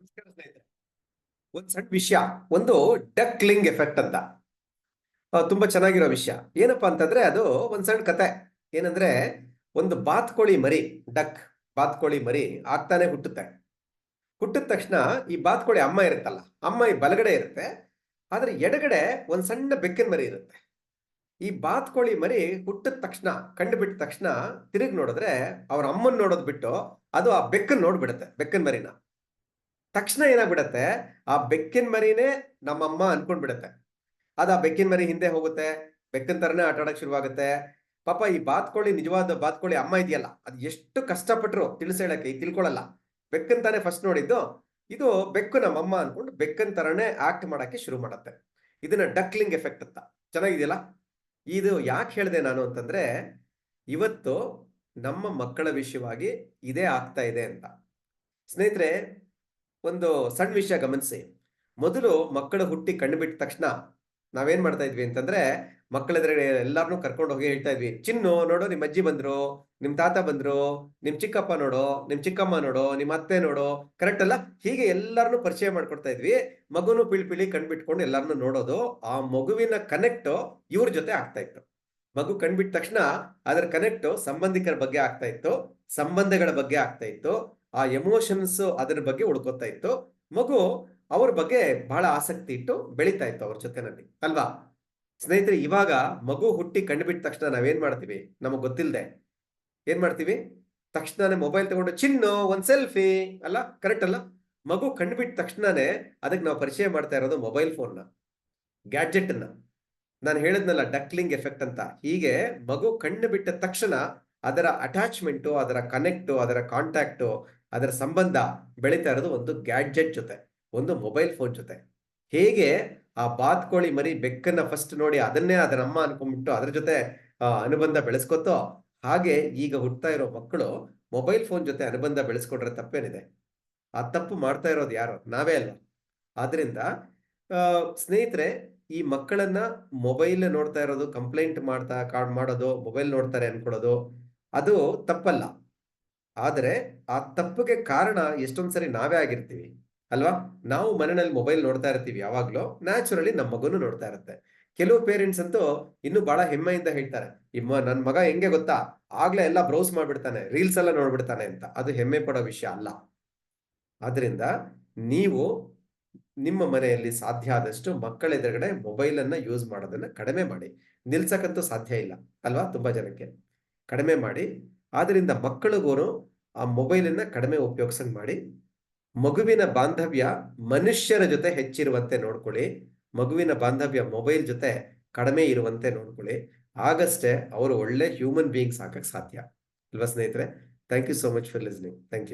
ನಮಸ್ಕಾರ ಸ್ನೇಹಿತರೆ ಒಂದ್ ಸಣ್ಣ ವಿಷಯ, ಒಂದು ಡಕ್ಲಿಂಗ್ ಎಫೆಕ್ಟ್ ಅಂತ. ತುಂಬಾ ಚೆನ್ನಾಗಿರೋ ವಿಷಯ. ಏನಪ್ಪಾ ಅಂತಂದ್ರೆ ಅದು ಒಂದ್ ಸಣ್ಣ ಕತೆ. ಏನಂದ್ರೆ ಒಂದು ಬಾತ್ಕೋಳಿ ಮರಿ ಡಕ್ ಬಾತ್ಕೋಳಿ ಮರಿ ಆಗ್ತಾನೆ ಹುಟ್ಟುತ್ತೆ. ಹುಟ್ಟಿದ ತಕ್ಷಣ ಈ ಬಾತ್ಕೋಳಿ ಅಮ್ಮ ಇರುತ್ತಲ್ಲ, ಅಮ್ಮ ಈ ಬಲಗಡೆ ಇರುತ್ತೆ. ಆದ್ರೆ ಎಡಗಡೆ ಒಂದ್ ಸಣ್ಣ ಬೆಕ್ಕಿನ ಮರಿ ಇರುತ್ತೆ. ಈ ಬಾತ್ಕೋಳಿ ಮರಿ ಹುಟ್ಟಿದ ತಕ್ಷಣ ಕಂಡು ಬಿಟ್ಟ ತಕ್ಷಣ ತಿರುಗಿ ನೋಡಿದ್ರೆ ಅವ್ರ ಅಮ್ಮನ್ ನೋಡೋದ್ ಬಿಟ್ಟು ಅದು ಆ ಬೆಕ್ಕನ್ ನೋಡ್ಬಿಡುತ್ತೆ, ಬೆಕ್ಕನ್ ಮರಿನ. ತಕ್ಷಣ ಏನಾಗ್ಬಿಡತ್ತೆ? ಆ ಬೆಕ್ಕಿನ ಮರಿನೇ ನಮ್ಮಮ್ಮ ಅನ್ಕೊಂಡ್ಬಿಡತ್ತೆ. ಅದು ಬೆಕ್ಕಿನ ಮರಿ ಹಿಂದೆ ಹೋಗುತ್ತೆ. ಬೆಕ್ಕಿನ ತರನೇ ಆಟ ಆಡಕ್ ಶುರುವಾಗುತ್ತೆ. ಪಾಪ ಈ ಬಾತ್ಕೋಳಿ, ನಿಜವಾದ ಬಾತ್ಕೋಳಿ ಅಮ್ಮ ಇದೆಯಲ್ಲ, ಅದು ಎಷ್ಟು ಕಷ್ಟಪಟ್ಟರು ತಿಳಿಸೇಳಕ್ಕೆ ಈ ತಿಳ್ಕೊಳಲ್ಲ. ಬೆಕ್ಕನ್ ತಾನೇ ಫಸ್ಟ್ ನೋಡಿದ್ದು. ಇದು ಬೆಕ್ಕು ನಮ್ಮಮ್ಮ ಅನ್ಕೊಂಡು ಬೆಕ್ಕನ್ ತರನೇ ಆಕ್ಟ್ ಮಾಡಕ್ಕೆ ಶುರು ಮಾಡತ್ತೆ. ಇದನ್ನ ಡಕ್ಲಿಂಗ್ ಎಫೆಕ್ಟ್ ಅಂತ. ಚೆನ್ನಾಗಿದೆಯಲ್ಲ? ಇದು ಯಾಕೆ ಹೇಳಿದೆ ನಾನು ಅಂತಂದ್ರೆ, ಇವತ್ತು ನಮ್ಮ ಮಕ್ಕಳ ವಿಷಯವಾಗಿ ಇದೇ ಆಗ್ತಾ ಇದೆ ಅಂತ. ಸ್ನೇಹಿತರೆ ಒಂದು ಸಣ್ಣ ವಿಷಯ ಗಮನಿಸಿ. ಮೊದಲು ಮಕ್ಕಳು ಹುಟ್ಟಿ ಕಣ್ಣು ಬಿಟ್ಟ ತಕ್ಷಣ ನಾವೇನ್ ಮಾಡ್ತಾ ಇದ್ವಿ ಅಂತಂದ್ರೆ ಮಕ್ಕಳೆದ್ರೆ ಎಲ್ಲಾರನ್ನೂ ಕರ್ಕೊಂಡು ಹೋಗಿ ಹೇಳ್ತಾ ಇದ್ವಿ, ಚಿನ್ನು, ನೋಡು, ನಿಮ್ ಅಜ್ಜಿ ಬಂದ್ರು, ನಿಮ್ ತಾತ ಬಂದ್ರು, ನಿಮ್ ಚಿಕ್ಕಪ್ಪ ನೋಡು, ನಿಮ್ ಚಿಕ್ಕಮ್ಮ ನೋಡು, ನಿಮ್ ಅತ್ತೆ ನೋಡು ಕರೆಕ್ಟ್ ಅಲ್ಲ? ಹೀಗೆ ಎಲ್ಲಾರನು ಪರಿಚಯ ಮಾಡ್ಕೊಡ್ತಾ ಇದ್ವಿ. ಮಗುನು ಪಿಳಿ ಪಿಳಿ ಕಣ್ಬಿಟ್ಕೊಂಡು ಎಲ್ಲಾರನ್ನೂ ನೋಡೋದು, ಆ ಮಗುವಿನ ಕನೆಕ್ಟ್ ಇವ್ರ ಜೊತೆ ಆಗ್ತಾ ಇತ್ತು. ಮಗು ಕಣ್ಬಿಟ್ಟ ತಕ್ಷಣ ಅದರ ಕನೆಕ್ಟ್ ಸಂಬಂಧಿಕರ ಬಗ್ಗೆ ಆಗ್ತಾ ಇತ್ತು, ಸಂಬಂಧಗಳ ಬಗ್ಗೆ ಆಗ್ತಾ ಇತ್ತು. ಆ ಎಮೋಷನ್ಸ್ ಅದರ ಬಗ್ಗೆ ಹುಡ್ಕೋತಾ ಇತ್ತು. ಮಗು ಅವ್ರ ಬಗ್ಗೆ ಬಹಳ ಆಸಕ್ತಿ ಇಟ್ಟು ಬೆಳೀತಾ ಇತ್ತು ಅವ್ರ ಜೊತೆನಲ್ಲಿ, ಅಲ್ವಾ? ಸ್ನೇಹಿತರೆ, ಇವಾಗ ಮಗು ಹುಟ್ಟಿ ಕಂಡುಬಿಟ್ಟ ತಕ್ಷಣ ನಾವೇನ್ ಮಾಡ್ತೀವಿ? ನಮಗ್ ಗೊತ್ತಿಲ್ಲದೆ ಏನ್ ಮಾಡ್ತೀವಿ? ತಕ್ಷಣನೇ ಮೊಬೈಲ್ ತಗೊಂಡು, ಚಿನ್ನು, ಒಂದ್ ಸೆಲ್ಫಿ ಅಲ್ಲ ಕರೆಕ್ಟ್ ಅಲ್ಲ? ಮಗು ಕಂಡುಬಿಟ್ಟ ತಕ್ಷಣನೇ ಅದಕ್ಕೆ ನಾವು ಪರಿಚಯ ಮಾಡ್ತಾ ಇರೋದು ಮೊಬೈಲ್ ಫೋನ್ನ ಗ್ಯಾಡ್ಜೆಟ್ ಅನ್ನ ನಾನು ಹೇಳಿದ್ನಲ್ಲ ಡಕ್ಲಿಂಗ್ ಎಫೆಕ್ಟ್ ಅಂತ. ಹೀಗೆ ಮಗು ಕಣ್ಣು ಬಿಟ್ಟ ತಕ್ಷಣ ಅದರ ಅಟ್ಯಾಚ್ಮೆಂಟು ಅದರ ಕನೆಕ್ಟು ಅದರ ಕಾಂಟ್ಯಾಕ್ಟು ಅದರ ಸಂಬಂಧ ಬೆಳೀತಾ ಇರೋದು ಒಂದು ಗ್ಯಾಡ್ಜೆಟ್ ಜೊತೆ, ಒಂದು ಮೊಬೈಲ್ ಫೋನ್ ಜೊತೆ. ಹೇಗೆ ಆ ಬಾತ್ಕೋಳಿ ಮರಿ ಬೆಕ್ಕನ್ನ ಫಸ್ಟ್ ನೋಡಿ ಅದನ್ನೇ ಅದರ ಅಮ್ಮ ಅನ್ಕೊಂಡ್ಬಿಟ್ಟು ಅದ್ರ ಜೊತೆ ಅನುಬಂಧ ಬೆಳೆಸ್ಕೊತೋ ಹಾಗೆ ಈಗ ಹುಟ್ತಾ ಇರೋ ಮಕ್ಕಳು ಮೊಬೈಲ್ ಫೋನ್ ಜೊತೆ ಅನುಬಂಧ ಬೆಳೆಸ್ಕೊಂಡ್ರೆ ತಪ್ಪೇನಿದೆ. ಆ ತಪ್ಪು ಮಾಡ್ತಾ ಇರೋದು ಯಾರು? ನಾವೇ ಅಲ್ಲ ಆದ್ರಿಂದ ಸ್ನೇಹಿತರೆ, ಈ ಮಕ್ಕಳನ್ನ ಮೊಬೈಲ್ ನೋಡ್ತಾ ಇರೋದು ಕಂಪ್ಲೇಂಟ್ ಮಾಡ್ತಾ ಕಾರ್ಡ್ ಮಾಡೋದು ಮೊಬೈಲ್ ನೋಡ್ತಾರೆ ಅನ್ಕೊಳ್ಳೋದು, ಅದು ತಪ್ಪಲ್ಲ. ಆದರೆ ಆ ತಪ್ಪಿಗೆ ಕಾರಣ ಎಷ್ಟೊಂದು ಸರಿ ನಾವೇ ಆಗಿರ್ತೀವಿ, ಅಲ್ವಾ? ನಾವು ಮನೆಯಲ್ಲಿ ಮೊಬೈಲ್ ನೋಡ್ತಾ ಇರ್ತೀವಿ ಯಾವಾಗ್ಲೂ ನ್ಯಾಚುರಲಿ ನಮ್ಮ ಮಗುನು ನೋಡ್ತಾ ಇರುತ್ತೆ. ಕೆಲವು ಪೇರೆಂಟ್ಸ್ ಅಂತೂ ಇನ್ನು ಬಹಳ ಹೆಮ್ಮೆಯಿಂದ ಹೇಳ್ತಾರೆ, ಇಮ್ಮ ನನ್ನ ಮಗ ಹೆಂಗೆ ಗೊತ್ತಾ? ಆಗ್ಲೇ ಎಲ್ಲ ಬ್ರೌಸ್ ಮಾಡ್ಬಿಡ್ತಾನೆ ರೀಲ್ಸ್ ಎಲ್ಲ ನೋಡ್ಬಿಡ್ತಾನೆ ಅಂತ. ಅದು ಹೆಮ್ಮೆ ಪಡೋ ವಿಷಯ ಅಲ್ಲ. ಆದ್ರಿಂದ ನೀವು ನಿಮ್ಮ ಮನೆಯಲ್ಲಿ ಸಾಧ್ಯ ಆದಷ್ಟು ಮಕ್ಕಳ ಎದುರುಗಡೆ ಮೊಬೈಲ್ ಅನ್ನ ಯೂಸ್ ಮಾಡೋದನ್ನ ಕಡಿಮೆ ಮಾಡಿ. ನಿಲ್ಸಕ್ಕಂತೂ ಸಾಧ್ಯ ಇಲ್ಲ, ಅಲ್ವಾ? ತುಂಬಾ ಜನಕ್ಕೆ. ಕಡಿಮೆ ಮಾಡಿ ಆದ್ರಿಂದ ಮಕ್ಕಳಿಗೂ ಆ ಮೊಬೈಲನ್ನು ಕಡಿಮೆ ಉಪಯೋಗಿಸಂಗ್ ಮಾಡಿ, ಮಗುವಿನ ಬಾಂಧವ್ಯ ಮನುಷ್ಯರ ಜೊತೆ ಹೆಚ್ಚಿರುವಂತೆ ನೋಡ್ಕೊಳ್ಳಿ, ಮಗುವಿನ ಬಾಂಧವ್ಯ ಮೊಬೈಲ್ ಜೊತೆ ಕಡಿಮೆ ಇರುವಂತೆ ನೋಡ್ಕೊಳ್ಳಿ. ಆಗಷ್ಟೇ ಅವರು ಒಳ್ಳೆ ಹ್ಯೂಮನ್ ಬೀಯಿಂಗ್ಸ್ ಆಗಕ್ಕೆ ಸಾಧ್ಯ. ಅಲ್ವಾ ಸ್ನೇಹಿತರೆ? Thank you so much for listening thank you